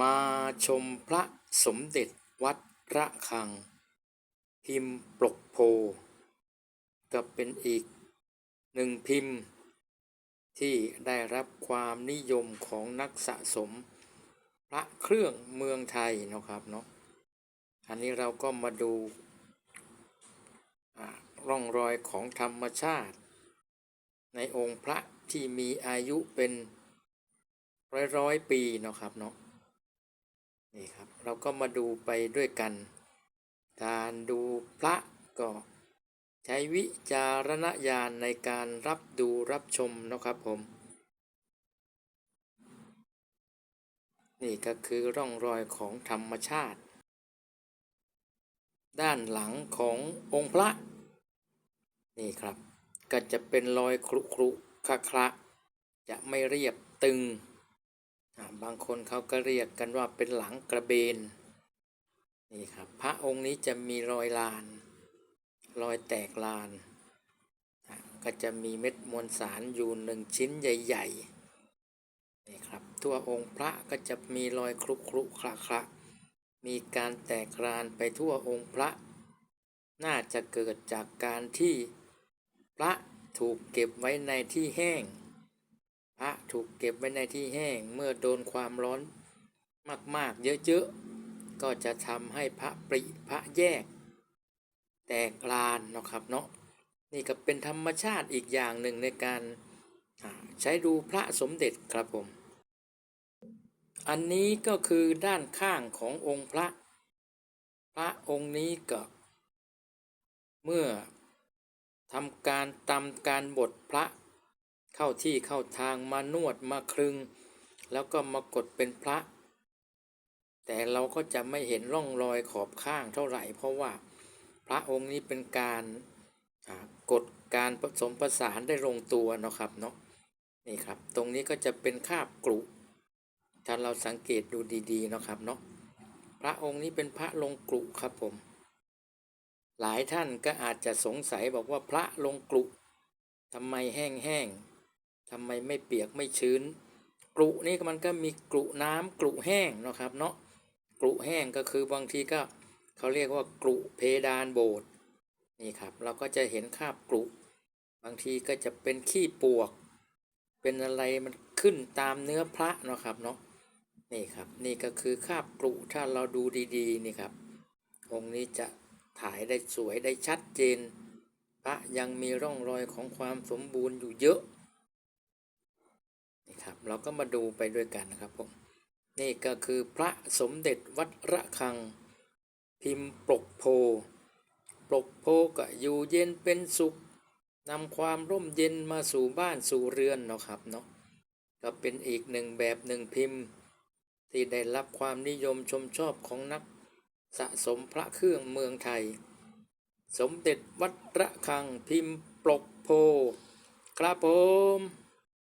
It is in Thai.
มาชมพระสมเด็จวัดระฆัง พิมพ์ปลกโพ ก็เป็นอีกหนึ่งพิมพ์ ที่ได้รับความนิยมของนักสะสม พระเครื่องเมืองไทยนะครับเนาะอันนี้เราก็มาดูร่องรอยของธรรมชาติ ในองค์พระที่มีอายุเป็นร้อยร้อยปีนะครับเนาะ เราก็มาดูไปด้วยกัน การดูพระก็ใช้วิจารณญาณในการรับดูรับชมนะครับผม นี่ก็คือร่องรอยของธรรมชาติ ด้านหลังขององค์พระ นี่ครับ ก็จะเป็นรอยครุครุคระคระจะไม่เรียบตึง บางคนเขาก็เรียกกันว่าเป็นหลังกระเบนนี่ครับพระองค์นี้จะมีรอยลาน รอยแตกลาน ก็จะมีเม็ดมวลสารอยู่หนึ่งชิ้นใหญ่ๆนี่ครับทั่วองค์พระก็จะมีรอยครุครุคระคระมีการแตกลานไปทั่วองค์พระ น่าจะเกิดจากการที่พระถูกเก็บไว้ในที่แห้ง ระถูกเก็บไว้ในที่แห้งเมื่อโดนความร้อนมากๆ เยอะๆ ก็จะทำให้พระปริพระแยก แตกลานนะครับเนาะนี่ก็เป็นธรรมชาติอีกอย่างหนึ่งในการใช้ดูพระสมเด็จครับผม อันนี้ก็คือด้านข้างขององค์พระ พระองค์นี้ก็ เมื่อทำการตำการบดพระ เข้าที่เข้าทางมานวดมาครึง แล้วก็มากดเป็นพระ แต่เราก็จะไม่เห็นร่องรอยขอบข้างเท่าไหร่ เพราะว่าพระองค์นี้เป็นการกดการผสมประสานได้ลงตัวเนาะครับเนาะนี่ครับ ตรงนี้ก็จะเป็นคาบกรุถ้าเราสังเกตดูดีๆเนาะครับเนาะพระองค์นี้เป็นพระลงกรุครับผม หลายท่านก็อาจจะสงสัยบอกว่าพระลงกรุทำไมแห้งๆ ทำไมไม่เปียกไม่ชื้น กรุนี่มันก็มีกรุน้ำกรุแห้งนะครับเนาะกรุแห้งก็คือบางทีก็เขาเรียกว่ากรุเพดานโบสถ์นี่ครับเราก็จะเห็นคราบกรุบางทีก็จะเป็นขี้ปวก เป็นอะไรมันขึ้นตามเนื้อพระนะครับเนาะนี่ครับนี่ก็คือคราบกรุถ้าเราดูดีๆนี่ครับองค์นี้จะถ่ายได้สวยได้ชัดเจน พระยังมีร่องรอยของความสมบูรณ์อยู่เยอะ ครับเราก็มาดูไปด้วยกันนะครับผมนี่ก็คือพระสมเด็จวัดระฆัง พิมพ์ปกโพปกโพก็อยู่เย็นเป็นสุขนำความร่มเย็นมาสู่บ้านสู่เรือนเนาะครับเนาะก็เป็นอีกหนึ่งแบบหนึ่งพิมพ์ ที่ได้รับความนิยมชมชอบของนักสะสมพระเครื่องเมืองไทย สมเด็จวัดระฆังพิมพ์ปลกโพครับผม